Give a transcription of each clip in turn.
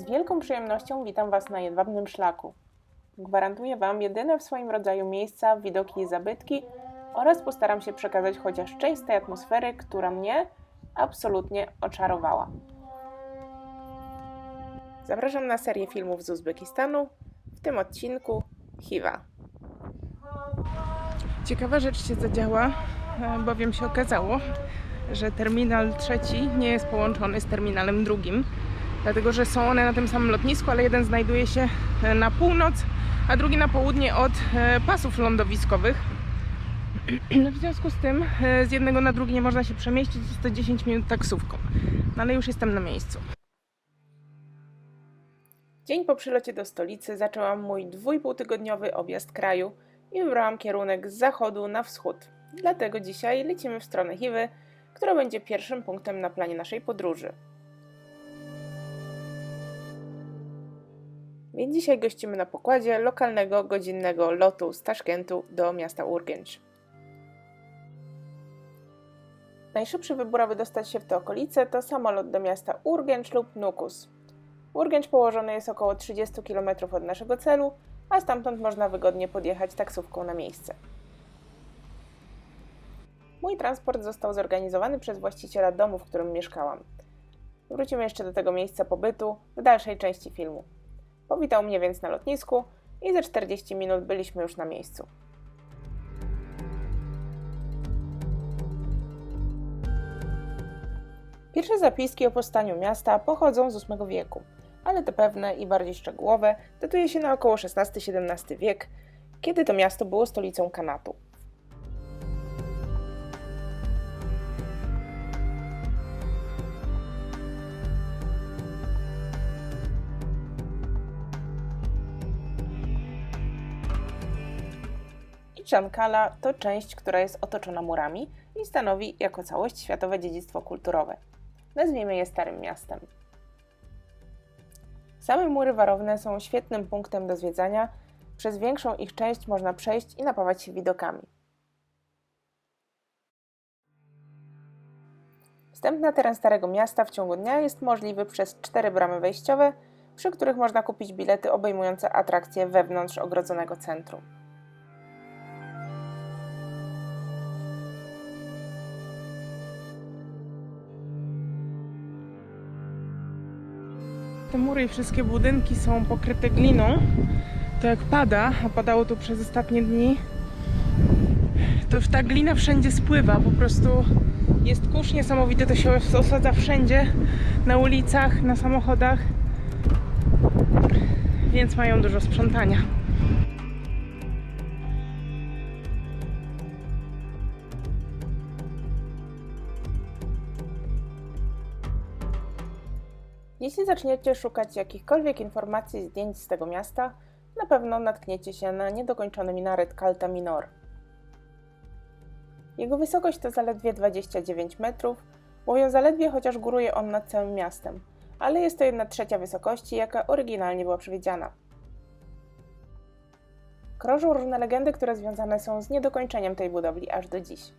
Z wielką przyjemnością witam Was na jedwabnym szlaku. Gwarantuję Wam jedyne w swoim rodzaju miejsca, widoki i zabytki oraz postaram się przekazać chociaż część tej atmosfery, która mnie absolutnie oczarowała. Zapraszam na serię filmów z Uzbekistanu, w tym odcinku Hiwa. Ciekawa rzecz się zadziała, e, bowiem się okazało, że terminal trzeci nie jest połączony z terminalem drugim, dlatego że są one na tym samym lotnisku, ale jeden znajduje się e, na północ, a drugi na południe od e, pasów lądowiskowych. W związku z tym e, z jednego na drugi nie można się przemieścić, jest to 10 minut taksówką. No ale już jestem na miejscu. Dzień po przylocie do stolicy zaczęłam mój dwójpółtygodniowy objazd kraju i wybrałam kierunek z zachodu na wschód. Dlatego dzisiaj lecimy w stronę Hiwy, która będzie pierwszym punktem na planie naszej podróży. Więc dzisiaj gościmy na pokładzie lokalnego godzinnego lotu z Taszkentu do miasta Urgench. Najszybszy wybór, aby dostać się w te okolice, to samolot do miasta Urgench lub Nukus. Urgench położony jest około 30 km od naszego celu, a stamtąd można wygodnie podjechać taksówką na miejsce. Mój transport został zorganizowany przez właściciela domu, w którym mieszkałam. Wrócimy jeszcze do tego miejsca pobytu w dalszej części filmu. Powitał mnie więc na lotnisku i za 40 minut byliśmy już na miejscu. Pierwsze zapiski o powstaniu miasta pochodzą z VIII wieku, ale te pewne i bardziej szczegółowe datuje się na około XVI-XVII wiek, kiedy to miasto było stolicą Kanatu. I Chankala to część, która jest otoczona murami i stanowi jako całość światowe dziedzictwo kulturowe. Nazwijmy je Starym Miastem. Same mury warowne są świetnym punktem do zwiedzania. Przez większą ich część można przejść i napawać się widokami. Wstęp na teren Starego Miasta w ciągu dnia jest możliwy przez cztery bramy wejściowe, przy których można kupić bilety obejmujące atrakcje wewnątrz ogrodzonego centrum. Te mury i wszystkie budynki są pokryte gliną. To jak pada, a padało tu przez ostatnie dni, to już ta glina wszędzie spływa. Po prostu jest kurz niesamowity, to się osadza wszędzie, na ulicach, na samochodach, więc mają dużo sprzątania. Jeśli zaczniecie szukać jakichkolwiek informacji, zdjęć z tego miasta, na pewno natkniecie się na niedokończony minaret Kalta Minor. Jego wysokość to zaledwie 29 metrów, mówią zaledwie, chociaż góruje on nad całym miastem, ale jest to jedna trzecia wysokości, jaka oryginalnie była przewidziana. Krążą różne legendy, które związane są z niedokończeniem tej budowli aż do dziś.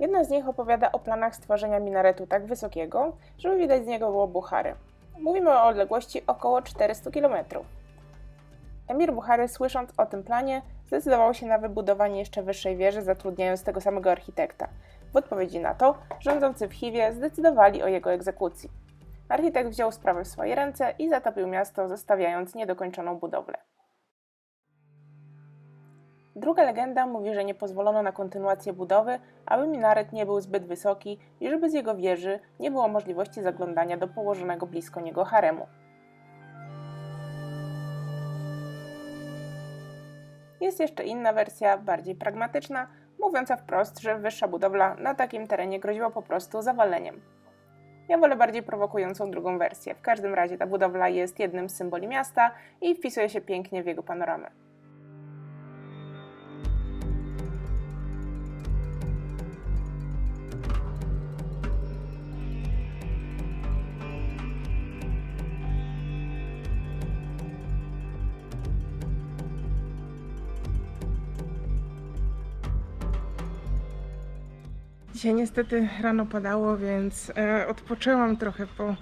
Jedna z nich opowiada o planach stworzenia minaretu tak wysokiego, żeby widać z niego było Buchary. Mówimy o odległości około 400 km. Emir Buchary, słysząc o tym planie, zdecydował się na wybudowanie jeszcze wyższej wieży, zatrudniając tego samego architekta. W odpowiedzi na to, rządzący w Chiwie zdecydowali o jego egzekucji. Architekt wziął sprawę w swoje ręce i zatopił miasto, zostawiając niedokończoną budowlę. Druga legenda mówi, że nie pozwolono na kontynuację budowy, aby minaret nie był zbyt wysoki i żeby z jego wieży nie było możliwości zaglądania do położonego blisko niego haremu. Jest jeszcze inna wersja, bardziej pragmatyczna, mówiąca wprost, że wyższa budowla na takim terenie groziła po prostu zawaleniem. Ja wolę bardziej prowokującą drugą wersję. W każdym razie ta budowla jest jednym z symboli miasta i wpisuje się pięknie w jego panoramę. Dzisiaj niestety rano padało, więc e, odpoczęłam trochę po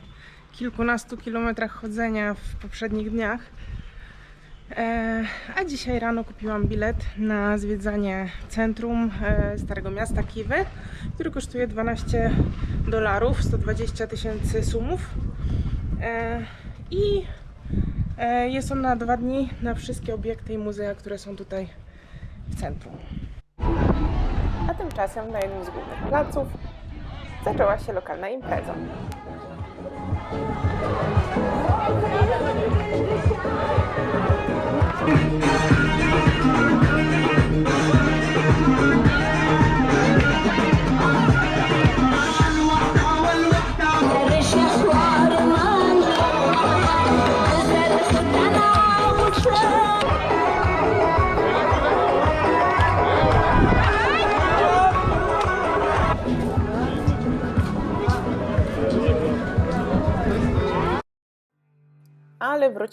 kilkunastu kilometrach chodzenia w poprzednich dniach. E, a dzisiaj rano kupiłam bilet na zwiedzanie centrum e, Starego Miasta Kiwy, który kosztuje 12 dolarów, 120 tysięcy sumów. E, I e, jest on na dwa dni na wszystkie obiekty i muzea, które są tutaj w centrum. Tymczasem na jednym z głównych placów zaczęła się lokalna impreza.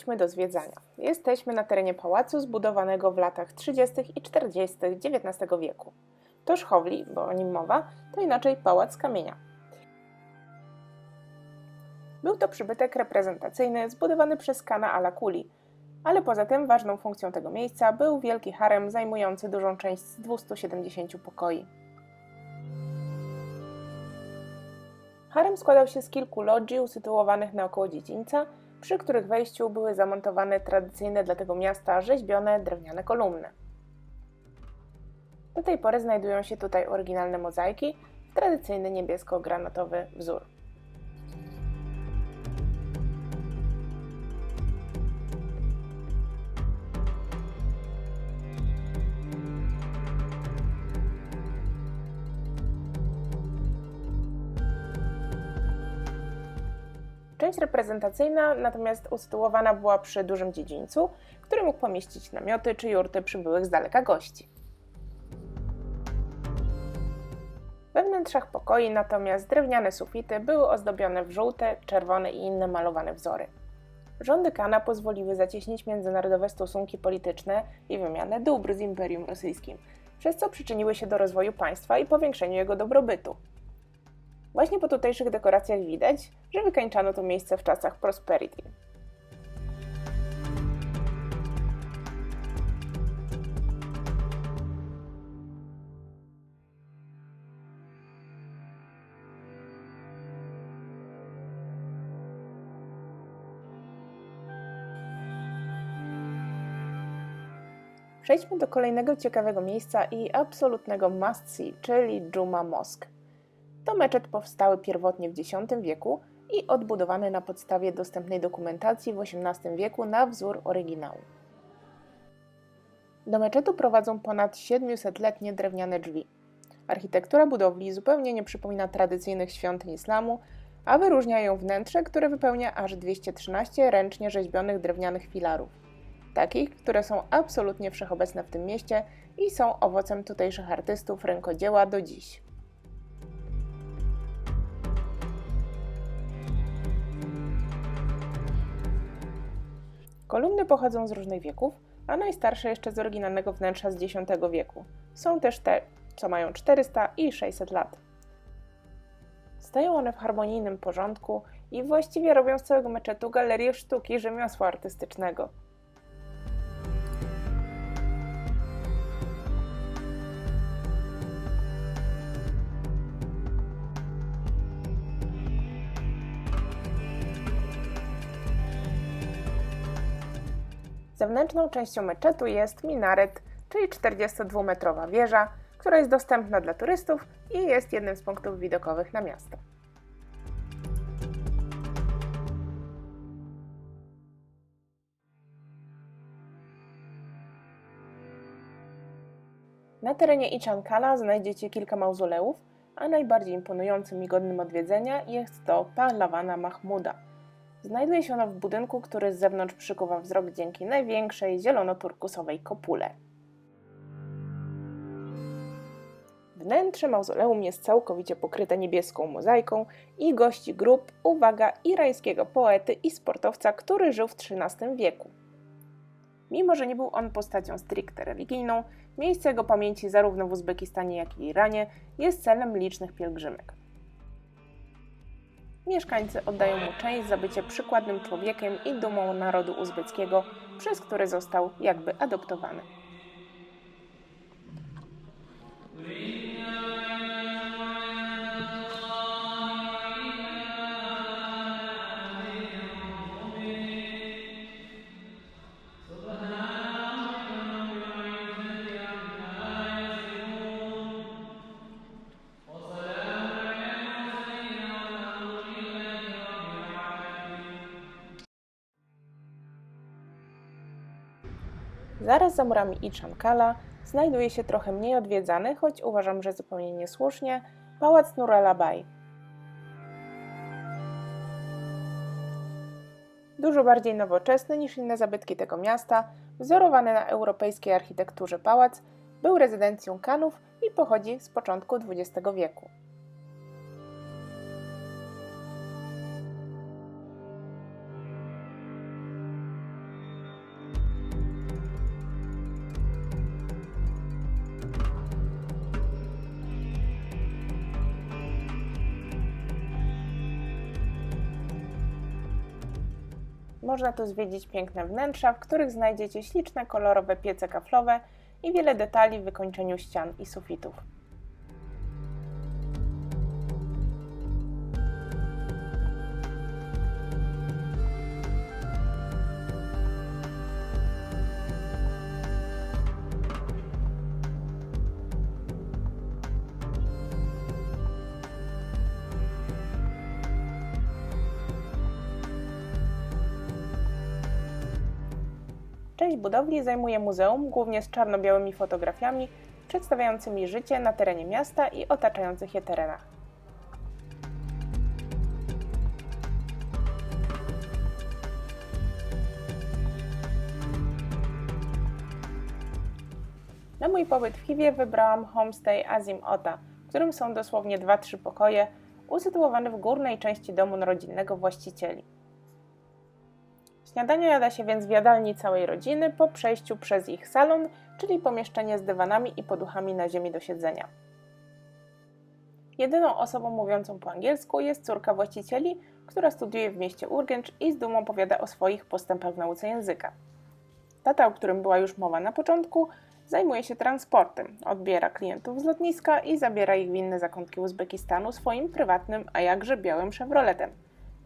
Wróćmy do zwiedzania. Jesteśmy na terenie pałacu zbudowanego w latach 30. i 40. XIX wieku. To Szchowli, bo o nim mowa, to inaczej pałac kamienia. Był to przybytek reprezentacyjny zbudowany przez Kana Alakuli, ale poza tym ważną funkcją tego miejsca był wielki harem zajmujący dużą część z 270 pokoi. Harem składał się z kilku lodzi usytuowanych naokoło dziedzińca, przy których wejściu były zamontowane tradycyjne dla tego miasta rzeźbione drewniane kolumny. Do tej pory znajdują się tutaj oryginalne mozaiki w tradycyjny niebiesko-granatowy wzór. Część reprezentacyjna natomiast usytuowana była przy dużym dziedzińcu, który mógł pomieścić namioty czy jurty przybyłych z daleka gości. We wnętrzach pokoi natomiast drewniane sufity były ozdobione w żółte, czerwone i inne malowane wzory. Rządy Kana pozwoliły zacieśnić międzynarodowe stosunki polityczne i wymianę dóbr z Imperium Rosyjskim, przez co przyczyniły się do rozwoju państwa i powiększeniu jego dobrobytu. Właśnie po tutejszych dekoracjach widać, że wykańczano to miejsce w czasach prosperity. Przejdźmy do kolejnego ciekawego miejsca i absolutnego must-see, czyli Juma Mosque. To meczet powstały pierwotnie w X wieku i odbudowany na podstawie dostępnej dokumentacji w XVIII wieku na wzór oryginału. Do meczetu prowadzą ponad 700-letnie drewniane drzwi. Architektura budowli zupełnie nie przypomina tradycyjnych świątyń islamu, a wyróżnia ją wnętrze, które wypełnia aż 213 ręcznie rzeźbionych drewnianych filarów. Takich, które są absolutnie wszechobecne w tym mieście i są owocem tutejszych artystów rękodzieła do dziś. Kolumny pochodzą z różnych wieków, a najstarsze jeszcze z oryginalnego wnętrza z X wieku. Są też te, co mają 400 i 600 lat. Stoją one w harmonijnym porządku i właściwie robią z całego meczetu galerię sztuki rzemiosła artystycznego. Zewnętrzną częścią meczetu jest minaret, czyli 42-metrowa wieża, która jest dostępna dla turystów i jest jednym z punktów widokowych na miasto. Na terenie Ichankala znajdziecie kilka mauzoleów, a najbardziej imponującym i godnym odwiedzenia jest to Pahlawana Mahmuda. Znajduje się ono w budynku, który z zewnątrz przykuwa wzrok dzięki największej zielono-turkusowej kopule. Wnętrze mauzoleum jest całkowicie pokryte niebieską mozaiką i gości grup, uwaga, irańskiego poety i sportowca, który żył w XIII wieku. Mimo, że nie był on postacią stricte religijną, miejsce jego pamięci zarówno w Uzbekistanie, jak i Iranie jest celem licznych pielgrzymek. Mieszkańcy oddają mu część za bycie przykładnym człowiekiem i dumą narodu uzbeckiego, przez który został jakby adoptowany. Zaraz za murami Iczankala znajduje się trochę mniej odwiedzany, choć uważam, że zupełnie niesłusznie, pałac Nuralabaj. Dużo bardziej nowoczesny niż inne zabytki tego miasta, wzorowany na europejskiej architekturze pałac, był rezydencją Kanów i pochodzi z początku XX wieku. Można tu zwiedzić piękne wnętrza, w których znajdziecie śliczne kolorowe piece kaflowe i wiele detali w wykończeniu ścian i sufitów. Część budowli zajmuje muzeum, głównie z czarno-białymi fotografiami przedstawiającymi życie na terenie miasta i otaczających je terenach. Na mój pobyt w Chiwie wybrałam homestay Azim Ota, w którym są dosłownie 2-3 pokoje, usytuowany w górnej części domu rodzinnego właścicieli. Śniadania jada się więc w jadalni całej rodziny po przejściu przez ich salon, czyli pomieszczenie z dywanami i poduchami na ziemi do siedzenia. Jedyną osobą mówiącą po angielsku jest córka właścicieli, która studiuje w mieście Urgęcz i z dumą opowiada o swoich postępach w nauce języka. Tata, o którym była już mowa na początku, zajmuje się transportem, odbiera klientów z lotniska i zabiera ich w inne zakątki Uzbekistanu swoim prywatnym, a jakże białym Chevroletem.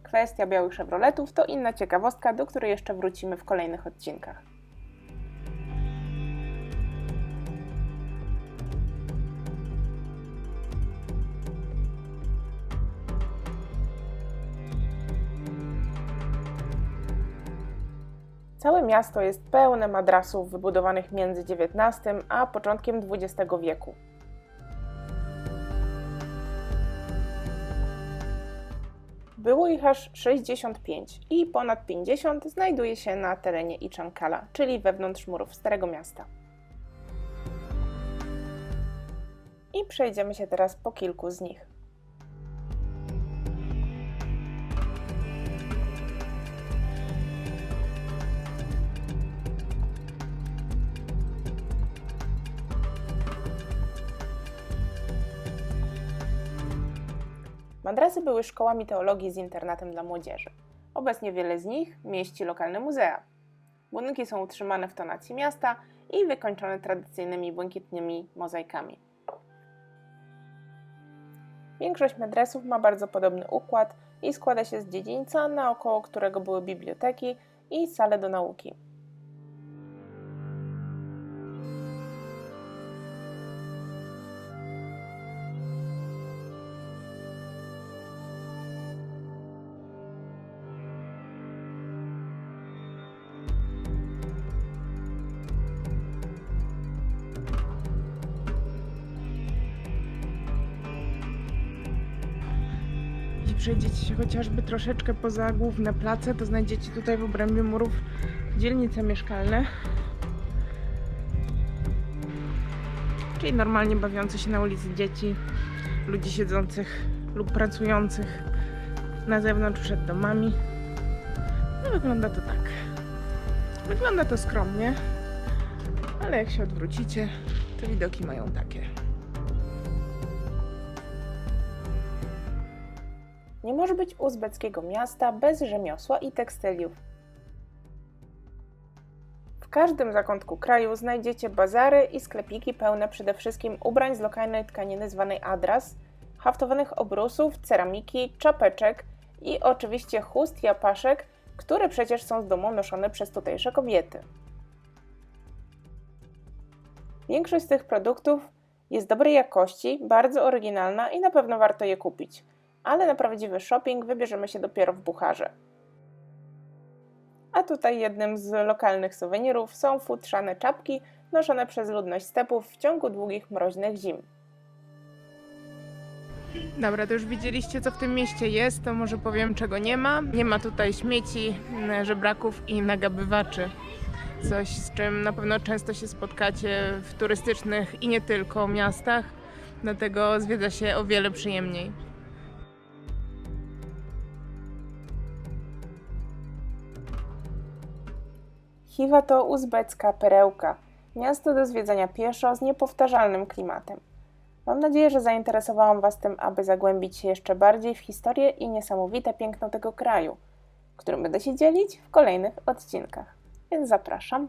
Kwestia białych Chevroletów to inna ciekawostka, do której jeszcze wrócimy w kolejnych odcinkach. Całe miasto jest pełne madrasów wybudowanych między XIX a początkiem XX wieku. Było ich aż 65 i ponad 50 znajduje się na terenie Iczankala, czyli wewnątrz murów Starego Miasta. I przejdziemy się teraz po kilku z nich. Madrasy były szkołami teologii z internatem dla młodzieży. Obecnie wiele z nich mieści lokalne muzea. Budynki są utrzymane w tonacji miasta i wykończone tradycyjnymi błękitnymi mozaikami. Większość medresów ma bardzo podobny układ i składa się z dziedzińca, naokoło którego były biblioteki i sale do nauki. Przejdziecie się chociażby troszeczkę poza główne place, to znajdziecie tutaj w obrębie murów dzielnice mieszkalne. Czyli normalnie bawiące się na ulicy dzieci, ludzi siedzących lub pracujących na zewnątrz przed domami. No wygląda to tak. Wygląda to skromnie, ale jak się odwrócicie, to widoki mają takie. Nie może być uzbeckiego miasta bez rzemiosła i tekstyliów. W każdym zakątku kraju znajdziecie bazary i sklepiki pełne przede wszystkim ubrań z lokalnej tkaniny zwanej adras, haftowanych obrusów, ceramiki, czapeczek i oczywiście chust i apaszek, które przecież są z dumą noszone przez tutejsze kobiety. Większość z tych produktów jest dobrej jakości, bardzo oryginalna i na pewno warto je kupić, ale na prawdziwy shopping wybierzemy się dopiero w Bucharze. A tutaj jednym z lokalnych suwenirów są futrzane czapki noszone przez ludność stepów w ciągu długich mroźnych zim. Dobra, to już widzieliście, co w tym mieście jest, to może powiem, czego nie ma. Nie ma tutaj śmieci, żebraków i nagabywaczy. Coś, z czym na pewno często się spotkacie w turystycznych i nie tylko miastach, dlatego zwiedza się o wiele przyjemniej. Chiwa to uzbecka perełka, miasto do zwiedzania pieszo z niepowtarzalnym klimatem. Mam nadzieję, że zainteresowałam Was tym, aby zagłębić się jeszcze bardziej w historię i niesamowite piękno tego kraju, którym będę się dzielić w kolejnych odcinkach. Więc zapraszam.